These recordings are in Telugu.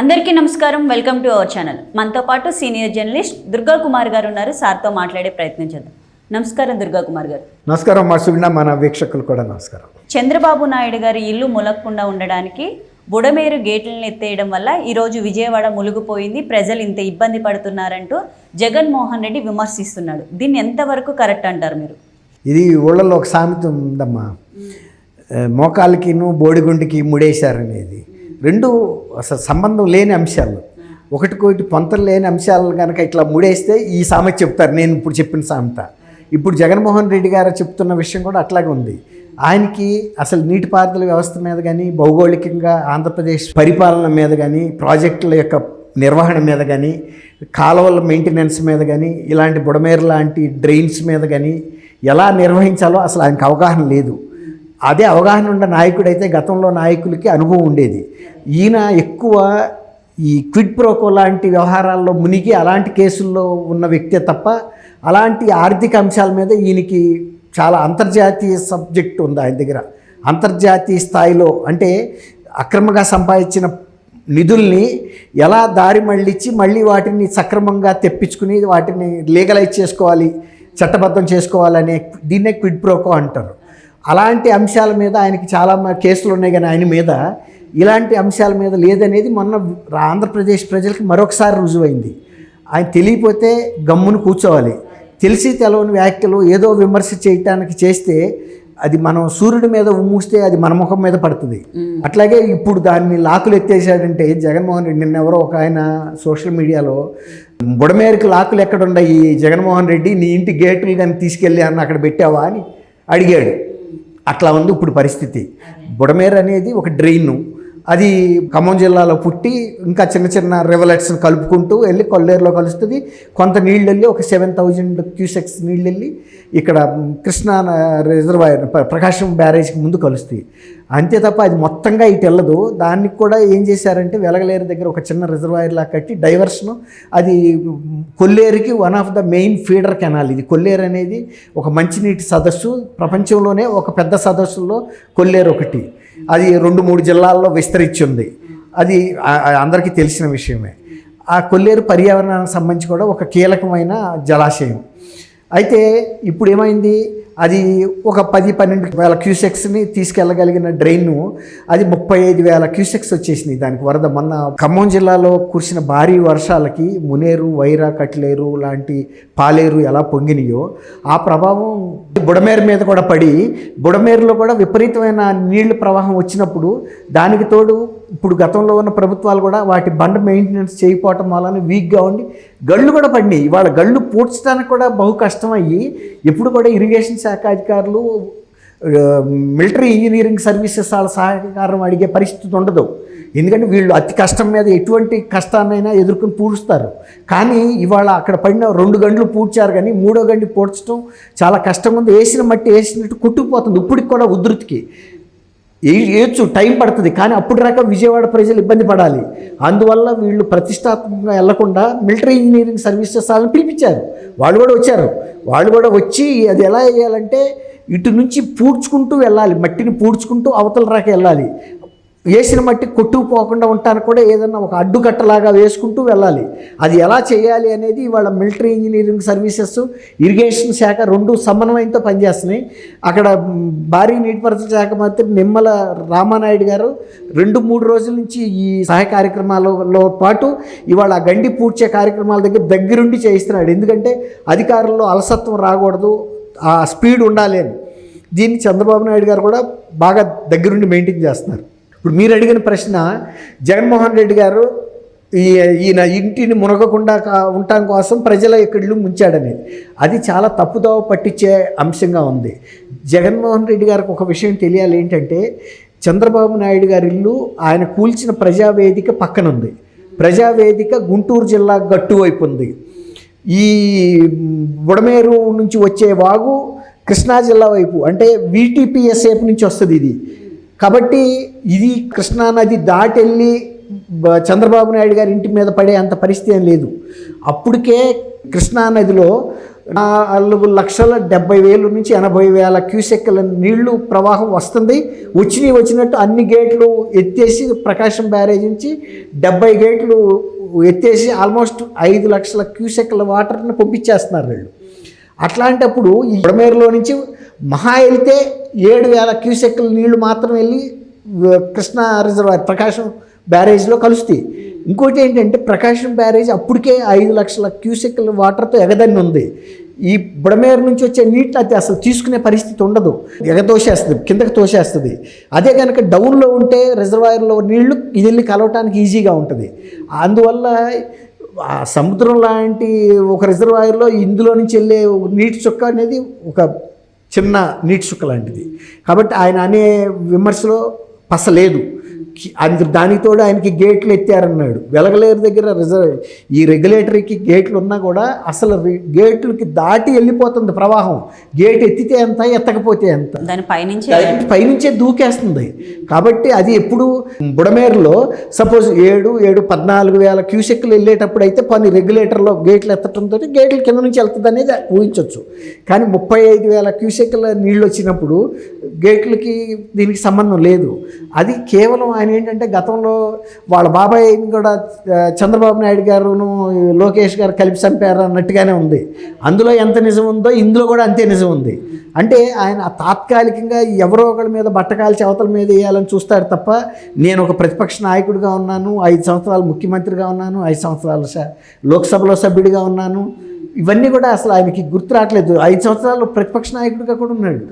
అందరికీ నమస్కారం. Welcome to our channel. మనతో పాటు సీనియర్ జర్నలిస్ట్ దుర్గా కుమార్ గారు ఉన్నారు. సార్తో మాట్లాడే ప్రయత్నం చేద్దాం. నమస్కారం దుర్గా కుమార్ గారు. నమస్కారం మా సుగుణ మన వీక్షకులు కూడా నమస్కారం. చంద్రబాబు నాయుడు గారి ఇల్లు ములగకుండా ఉండడానికి బుడమేరు గేట్లను ఎత్తేయడం వల్ల ఈరోజు విజయవాడ మునిగిపోయింది. ప్రజలు ఇంత ఇబ్బంది పడుతున్నారంటూ జగన్మోహన్ రెడ్డి విమర్శిస్తున్నాడు. దీన్ని ఎంతవరకు కరెక్ట్ అంటారు మీరు? ఇది ఊళ్ళలో ఒక సామెత ఉందమ్మా. మోకాలికిను బోడిగుండికి ముడేశారనేది. రెండు అసలు సంబంధం లేని అంశాలు. ఒకటికొకటి పొంతలు లేని అంశాలు కనుక ఇట్లా ముడేస్తే ఈ సామెత చెప్తారు. నేను ఇప్పుడు చెప్పిన సామెత. ఇప్పుడు జగన్మోహన్ రెడ్డి గారు చెప్తున్న విషయం కూడా అట్లాగే ఉంది. ఆయనకి అసలు నీటిపారుదల వ్యవస్థ మీద కానీ భౌగోళికంగా ఆంధ్రప్రదేశ్ పరిపాలన మీద కానీ ప్రాజెక్టుల యొక్క నిర్వహణ మీద కానీ కాలువల మెయింటెనెన్స్ మీద కానీ ఇలాంటి బుడమేరు లాంటి డ్రైన్స్ మీద కానీ ఎలా నిర్వహించాలో అసలు ఆయనకు అవగాహన లేదు. అదే అవగాహన ఉన్న నాయకుడైతే గతంలో నాయకులకి అనుభవం ఉండేది. ఈయన ఎక్కువ ఈ క్విడ్ ప్రోకో లాంటి వ్యవహారాల్లో మునిగి అలాంటి కేసుల్లో ఉన్న వ్యక్తే తప్ప అలాంటి ఆర్థిక అంశాల మీద ఈయనకి చాలా అంతర్జాతీయ సబ్జెక్ట్ ఉంది ఆయన దగ్గర. అంతర్జాతీయ స్థాయిలో అంటే అక్రమంగా సంపాదించిన నిధుల్ని ఎలా దారి మళ్ళించి మళ్ళీ వాటిని సక్రమంగా తెప్పించుకుని వాటిని లీగలైజ్ చేసుకోవాలి చట్టబద్ధం చేసుకోవాలనే దీన్నే క్విడ్ ప్రోకో అంటారు. అలాంటి అంశాల మీద ఆయనకి చాలా కేసులు ఉన్నాయి కానీ ఆయన మీద. ఇలాంటి అంశాల మీద లేదనేది మొన్న ఆంధ్రప్రదేశ్ ప్రజలకు మరొకసారి రుజువైంది. ఆయన తెలియపోతే గమ్మును కూర్చోవాలి. తెలిసి తెలవని వ్యాఖ్యలు ఏదో విమర్శ చేయటానికి చేస్తే అది మనం సూర్యుడి మీద ఉమ్మూస్తే అది మన ముఖం మీద పడుతుంది. అట్లాగే ఇప్పుడు దాన్ని లాకులు ఎత్తేసాడంటే జగన్మోహన్ రెడ్డి నిన్న ఎవరో ఒక ఆయన సోషల్ మీడియాలో బుడమేరకు లాకులు ఎక్కడున్నాయి జగన్మోహన్ రెడ్డి నీ ఇంటి గేట్లు కానీ తీసుకెళ్ళి అన్న అక్కడ పెట్టావా అని అడిగాడు. అట్లా ఉంది ఇప్పుడు పరిస్థితి. బుడమేరు అనేది ఒక డ్రైన్. అది ఖమ్మం జిల్లాలో పుట్టి ఇంకా చిన్న చిన్న రివలెట్స్ని కలుపుకుంటూ వెళ్ళి కొల్లేరులో కలుస్తుంది. కొంత నీళ్ళు వెళ్ళి ఒక సెవెన్ థౌజండ్ క్యూసెక్స్ నీళ్ళు వెళ్ళి ఇక్కడ కృష్ణా రిజర్వాయర్ ప్రకాశం బ్యారేజ్కి ముందు కలుస్తాయి. అంతే తప్ప అది మొత్తంగా ఇటు వెళ్ళదు. దానికి కూడా ఏం చేశారంటే వెలగలేరు దగ్గర ఒక చిన్న రిజర్వాయర్ లా కట్టి డైవర్షన్ అది కొల్లేరుకి one of the main feeder canal ఇది. కొల్లేరు అనేది ఒక మంచినీటి సదస్సు. ప్రపంచంలోనే ఒక పెద్ద సదస్సుల్లో కొల్లేరు ఒకటి. అది రెండు మూడు జిల్లాల్లో విస్తరించింది అది అందరికీ తెలిసిన విషయమే. ఆ కొల్లేరు పర్యావరణానికి సంబంధించి కూడా ఒక కీలకమైన జలాశయం. అయితే ఇప్పుడు ఏమైంది అది ఒక పది పన్నెండు వేల క్యూసెక్స్ని తీసుకెళ్ళగలిగిన డ్రైన్ అది ముప్పై ఐదు వేల క్యూసెక్స్ వచ్చేసినాయి దానికి వరద మొన్న ఖమ్మం జిల్లాలో కురిసిన భారీ వర్షాలకి మునేరు వైరా కట్లేరు లాంటి పాలేరు ఎలా పొంగినాయో ఆ ప్రభావం బుడమేరు మీద కూడా పడి బుడమేరులో కూడా విపరీతమైన నీళ్ళ ప్రవాహం వచ్చినప్పుడు దానికి తోడు ఇప్పుడు గతంలో ఉన్న ప్రభుత్వాలు కూడా వాటి బండ మెయింటెనెన్స్ చేయకపోవటం వలన వీక్గా ఉండి గళ్ళు కూడా పడినాయి. ఇవాళ గళ్ళు పూడ్చడానికి కూడా బహు కష్టం అయ్యి ఎప్పుడు కూడా ఇరిగేషన్ శాఖ అధికారులు మిలిటరీ ఇంజనీరింగ్ సర్వీసెస్ వాళ్ళ సహకారం అడిగే పరిస్థితి ఉండదు. ఎందుకంటే వీళ్ళు అతి కష్టం మీద ఎటువంటి కష్టాన్నైనా ఎదుర్కొని పూడుస్తారు. కానీ ఇవాళ అక్కడ పడిన రెండు గంటలు పూడ్చారు కానీ మూడో గంట పూడ్చడం చాలా కష్టం ఉంది. వేసిన మట్టి వేసినట్టు కుట్టుకుపోతుంది. ఇప్పటికి కూడా ఉధృతికి. వేయచ్చు టైం పడుతుంది. కానీ అప్పుడు రాక విజయవాడ ప్రజలు ఇబ్బంది పడాలి. అందువల్ల వీళ్ళు ప్రతిష్టాత్మకంగా వెళ్ళకుండా మిలిటరీ ఇంజనీరింగ్ సర్వీసెస్ వాళ్ళని పిలిపించారు. వాళ్ళు కూడా వచ్చారు. వాళ్ళు కూడా వచ్చి అది ఎలా చేయాలంటే ఇటు నుంచి పూడ్చుకుంటూ వెళ్ళాలి. మట్టిని పూడ్చుకుంటూ అవతల రాక వెళ్ళాలి. వేసిన మట్టి కొట్టుకుపోకుండా ఉండటానికి కూడా ఏదన్నా ఒక అడ్డుకట్టలాగా వేసుకుంటూ వెళ్ళాలి. అది ఎలా చేయాలి అనేది వాళ్ళ మిలిటరీ ఇంజనీరింగ్ సర్వీసెస్ ఇరిగేషన్ శాఖ రెండు సమన్వయంతో పనిచేస్తున్నాయి. అక్కడ భారీ నీటిపారుదల శాఖ మంత్రి నిమ్మల రామానాయుడు గారు రెండు మూడు రోజుల నుంచి ఈ సహాయ కార్యక్రమాలలో పాటు ఇవాళ ఆ గండి పూడ్చే కార్యక్రమాల దగ్గర దగ్గరుండి చేయిస్తున్నాడు. ఎందుకంటే అధికారుల్లో అలసత్వం రాకూడదు ఆ స్పీడ్ ఉండాలి అని. దీన్ని చంద్రబాబు నాయుడు గారు కూడా బాగా దగ్గరుండి మెయింటైన్ చేస్తున్నారు. ఇప్పుడు మీరు అడిగిన ప్రశ్న జగన్మోహన్ రెడ్డి గారు ఈ ఈయన ఇంటిని మునగకుండా కా- ఉండటం కోసం ప్రజల యొక్క ముంచాడనేది అది చాలా తప్పుదోవ పట్టించే అంశంగా ఉంది. జగన్మోహన్ రెడ్డి గారికి ఒక విషయం తెలియాలి ఏంటంటే చంద్రబాబు నాయుడు గారి ఇల్లు ఆయన కూల్చిన ప్రజావేదిక పక్కన ఉంది ప్రజావేదిక గుంటూరు జిల్లా గట్టు వైపు ఉంది. ఈ బుడమేరు నుంచి వచ్చే వాగు కృష్ణా జిల్లా వైపు అంటే వీటీపీఎస్ఏఫ్ నుంచి వస్తుంది ఇది. కాబట్టి ఇది కృష్ణానది దాటెళ్ళి చంద్రబాబు నాయుడు గారి ఇంటి మీద పడే అంత పరిస్థితి ఏం లేదు. అప్పటికే కృష్ణానదిలో నాలుగు లక్షల డెబ్బై వేలు నుంచి ఎనభై వేల క్యూసెక్కుల నీళ్ళు ప్రవాహం వస్తుంది. వచ్చినవి వచ్చినట్టు అన్ని గేట్లు ఎత్తేసి ప్రకాశం బ్యారేజ్ నుంచి డెబ్బై గేట్లు ఎత్తేసి ఆల్మోస్ట్ ఐదు లక్షల క్యూసెక్కుల వాటర్ని పంపించేస్తున్నారు వీళ్ళు. అట్లాంటప్పుడు ఈ బుడమేరులో నుంచి మహా వెళ్తే ఏడు వేల క్యూసెక్ల నీళ్ళు మాత్రం వెళ్ళి కృష్ణా రిజర్వాయర్ ప్రకాశం బ్యారేజ్లో కలుస్తాయి. ఇంకోటి ఏంటంటే ప్రకాశం బ్యారేజ్ అప్పటికే ఐదు లక్షల క్యూసెక్ల వాటర్తో ఎగదన్ని ఉంది. ఈ బుడమేరు నుంచి వచ్చే నీటిని అది అసలు తీసుకునే పరిస్థితి ఉండదు. ఎగతోసేస్తుంది కిందకి తోసేస్తుంది. అదే కనుక డౌన్లో ఉంటే రిజర్వాయర్లో నీళ్ళు ఇది వెళ్ళి కలవటానికి ఈజీగా ఉంటుంది. అందువల్ల ఆ సముద్రం లాంటి ఒక రిజర్వాయర్లో ఇందులో నుంచి వెళ్ళే నీటి చుక్క అనేది ఒక చిన్న నీటి చుక్క లాంటిది. కాబట్టి ఆయన అనే విమర్శలో పసలేదు. అందు దానికి తోడు ఆయనకి గేట్లు ఎత్తారన్నాడు. వెలగలేరు దగ్గర రిజర్వ్ ఈ రెగ్యులేటరీకి గేట్లు ఉన్నా కూడా అసలు గేట్లకి దాటి వెళ్ళిపోతుంది ప్రవాహం. గేట్ ఎత్తితే ఎంత ఎత్తకపోతే ఎంత. దాని పైనుంచి పైనుంచే దూకేస్తుంది. కాబట్టి అది ఎప్పుడు బుడమేరులో సపోజ్ ఏడు ఏడు పద్నాలుగు వేల క్యూసెక్లు వెళ్ళేటప్పుడు అయితే పని రెగ్యులేటర్లో గేట్లు ఎత్తడంతో గేట్ల కింద నుంచి వెళ్తుంది అనేది ఊహించవచ్చు కానీ ముప్పై ఐదు వేల క్యూసెక్ల నీళ్ళు వచ్చినప్పుడు గేట్లకి దీనికి సంబంధం లేదు. అది కేవలం ఆయన ఏంటంటే గతంలో వాళ్ళ బాబాయ్ కూడా చంద్రబాబు నాయుడు గారును లోకేష్ గారు కలిపి చంపారు అన్నట్టుగానే ఉంది. అందులో ఎంత నిజం ఉందో ఇందులో కూడా అంతే నిజం ఉంది. అంటే ఆయన తాత్కాలికంగా ఎవరో ఒకరి మీద బట్టకాల్చి అవతల మీద వేయాలని చూస్తాడు తప్ప నేను ఒక ప్రతిపక్ష నాయకుడిగా ఉన్నాను ఐదు సంవత్సరాలు ముఖ్యమంత్రిగా ఉన్నాను ఐదు సంవత్సరాలు లోక్సభలో సభ్యుడిగా ఉన్నాను ఇవన్నీ కూడా అసలు ఆయనకి గుర్తు రావట్లేదు. ఐదు సంవత్సరాలు ప్రతిపక్ష నాయకుడిగా కూడా ఉన్నాడు.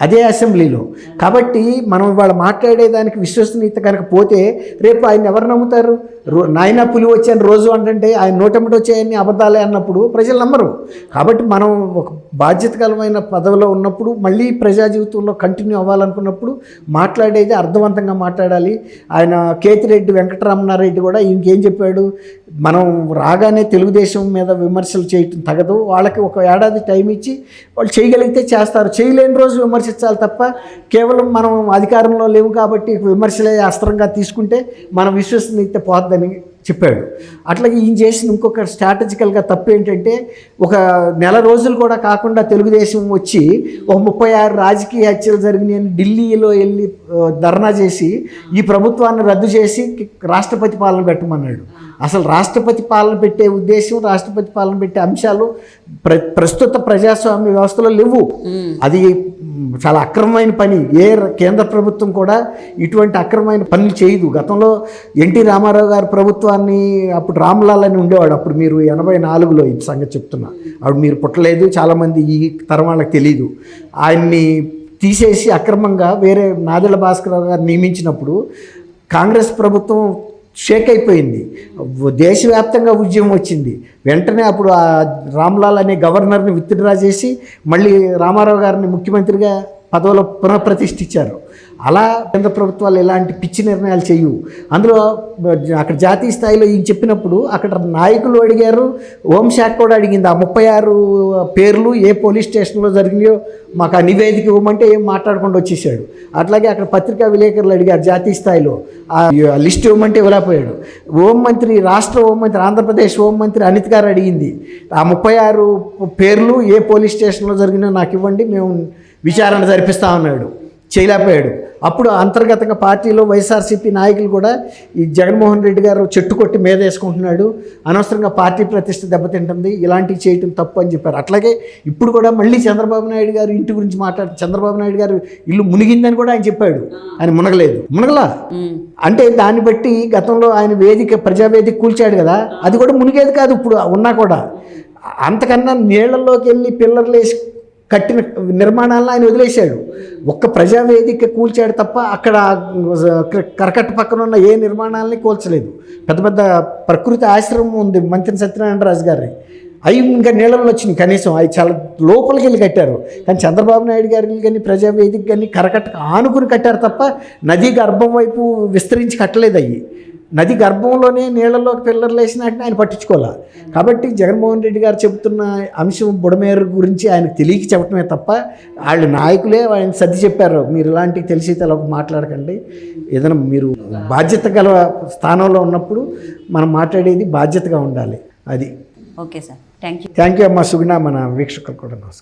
అదే అసెంబ్లీలో. కాబట్టి మనం ఇవాళ మాట్లాడేదానికి విశ్వసనీయత కనుక పోతే రేపు ఆయన ఎవరు నమ్ముతారు? నాయన పులి వచ్చాను రోజు అంటే ఆయన నోటమిటి వచ్చాయని అబద్ధాలే అన్నప్పుడు ప్రజలు నమ్మరు. కాబట్టి మనం ఒక బాధ్యతకరమైన పదవిలో ఉన్నప్పుడు మళ్ళీ ప్రజా జీవితంలో కంటిన్యూ అవ్వాలనుకున్నప్పుడు మాట్లాడేది అర్థవంతంగా మాట్లాడాలి. ఆయన కేతిరెడ్డి వెంకటరమణారెడ్డి కూడా ఇంకేం చెప్పాడు? మనం రాగానే తెలుగుదేశం మీద విమర్శలు చేయటం తగదు. వాళ్ళకి ఒక ఏడాది టైం ఇచ్చి వాళ్ళు చేయగలిగితే చేస్తారు. చేయలేని రోజు విమర్శించాలి తప్ప కేవలం మనం అధికారంలో లేవు కాబట్టి విమర్శలే అస్త్రంగా తీసుకుంటే మన విశ్వసనీయత పోద్దని చెప్పాడు. అట్లాగే ఈయన చేసిన ఇంకొక స్ట్రాటజికల్గా తప్పు ఏంటంటే ఒక నెల రోజులు కూడా కాకుండా తెలుగుదేశం వచ్చి ఒక ముప్పై ఆరు రాజకీయ హత్యలు జరిగినాయని ఢిల్లీలో వెళ్ళి ధర్నా చేసి ఈ ప్రభుత్వాన్ని రద్దు చేసి రాష్ట్రపతి పాలన పెట్టమన్నాడు. అసలు రాష్ట్రపతి పాలన పెట్టే ఉద్దేశం రాష్ట్రపతి పాలన పెట్టే అంశాలు ప్ర ప్రస్తుత ప్రజాస్వామ్య వ్యవస్థలో లేవు. అది చాలా అక్రమమైన పని. ఏ కేంద్ర ప్రభుత్వం కూడా ఇటువంటి అక్రమమైన పనులు చేయదు. గతంలో ఎన్టీ రామారావు గారి అని అప్పుడు రామ్లాల్ అని ఉండేవాడు. అప్పుడు మీరు ఎనభై నాలుగులో ఈ సంగతి చెప్తున్నా. అప్పుడు మీరు పుట్టలేదు చాలామంది ఈ తరం వాళ్ళకి తెలియదు ఆయన్ని తీసేసి అక్రమంగా వేరే నాదెళ్ళ భాస్కరరావు గారు నియమించినప్పుడు కాంగ్రెస్ ప్రభుత్వం షేక్ అయిపోయింది. దేశవ్యాప్తంగా ఉద్యమం వచ్చింది. వెంటనే అప్పుడు ఆ రామ్లాల్ అనే గవర్నర్ని విత్డ్రా చేసి మళ్ళీ రామారావు గారిని ముఖ్యమంత్రిగా పదవిలో పునఃప్రతిష్ఠించారు. అలా కేంద్ర ప్రభుత్వాలు ఎలాంటి పిచ్చి నిర్ణయాలు చేయవు అందులో అక్కడ జాతీయ స్థాయిలో ఈయన చెప్పినప్పుడు అక్కడ నాయకులు అడిగారు హోంశాఖ కూడా అడిగింది. ఆ ముప్పై ఆరు పేర్లు ఏ పోలీస్ స్టేషన్లో జరిగినాయో మాకు ఆ నివేదిక ఇవ్వమంటే ఏం మాట్లాడకుండా వచ్చేసాడు. అట్లాగే అక్కడ పత్రికా విలేకరులు అడిగారు జాతీయ స్థాయిలో. ఆ లిస్ట్ ఇవ్వమంటే ఇవ్వలేకపోయాడు. హోంమంత్రి రాష్ట్ర హోంమంత్రి ఆంధ్రప్రదేశ్ హోంమంత్రి అనిత్ గారు అడిగింది ఆ ముప్పై ఆరు పేర్లు ఏ పోలీస్ స్టేషన్లో జరిగినా నాకు ఇవ్వండి మేము విచారణ జరిపిస్తా ఉన్నాడు చేయలేకపోయాడు. అప్పుడు అంతర్గతంగా పార్టీలో వైఎస్ఆర్సీపీ నాయకులు కూడా ఈ జగన్మోహన్ రెడ్డి గారు చెట్టు కొట్టి మీద వేసుకుంటున్నాడు. అనవసరంగా పార్టీ ప్రతిష్ట దెబ్బతింటుంది. ఇలాంటివి చేయటం తప్పు అని చెప్పారు. అట్లాగే ఇప్పుడు కూడా మళ్ళీ చంద్రబాబు నాయుడు గారు ఇంటి గురించి మాట్లాడు చంద్రబాబు నాయుడు గారు ఇల్లు మునిగిందని కూడా ఆయన చెప్పాడు. ఆయన మునగలేదు. మునగలా? అంటే దాన్ని బట్టి గతంలో ఆయన వేదిక ప్రజావేదిక కూల్చాడు కదా. అది కూడా మునిగేది కాదు ఇప్పుడు ఉన్నా కూడా. అంతకన్నా నీళ్ళలోకి వెళ్ళి పిల్లర్లు వేసి కట్టిన నిర్మాణాలను ఆయన వదిలేశాడు. ఒక్క ప్రజావేదిక కూల్చాడు తప్ప అక్కడ కరకట్ట పక్కన ఉన్న ఏ నిర్మాణాలని కూల్చలేదు. పెద్ద పెద్ద ప్రకృతి ఆశ్రమం ఉంది మంత్రి సత్యనారాయణ రాజు గారి అవి ఇంకా నీళ్ళలో వచ్చింది కనీసం. అవి చాలా లోపలికి వెళ్ళి కట్టారు. కానీ చంద్రబాబు నాయుడు గారికి కానీ ప్రజావేదిక కానీ కరకట్ట ఆనుకుని కట్టారు తప్ప నదీ గర్భం వైపు విస్తరించి కట్టలేదు అవి. నది గర్భంలోనే నీళ్ళలోకి పిల్లర్లు వేసినట్టు ఆయన పట్టించుకోవాలి? కాబట్టి జగన్మోహన్ రెడ్డి గారు చెబుతున్న అంశం బుడమేరు గురించి ఆయనకు తెలియక చెప్పడమే తప్ప వాళ్ళు నాయకులే ఆయన సర్ది చెప్పారు. మీరు ఇలాంటివి తెలిసి తెలవక మాట్లాడకండి. ఏదైనా మీరు బాధ్యత గల స్థానంలో ఉన్నప్పుడు మనం మాట్లాడేది బాధ్యతగా ఉండాలి. అది. Okay sir. Thank you thank you అమ్మా. సుగుణ మన వీక్షకులు కూడా నమస్కారం.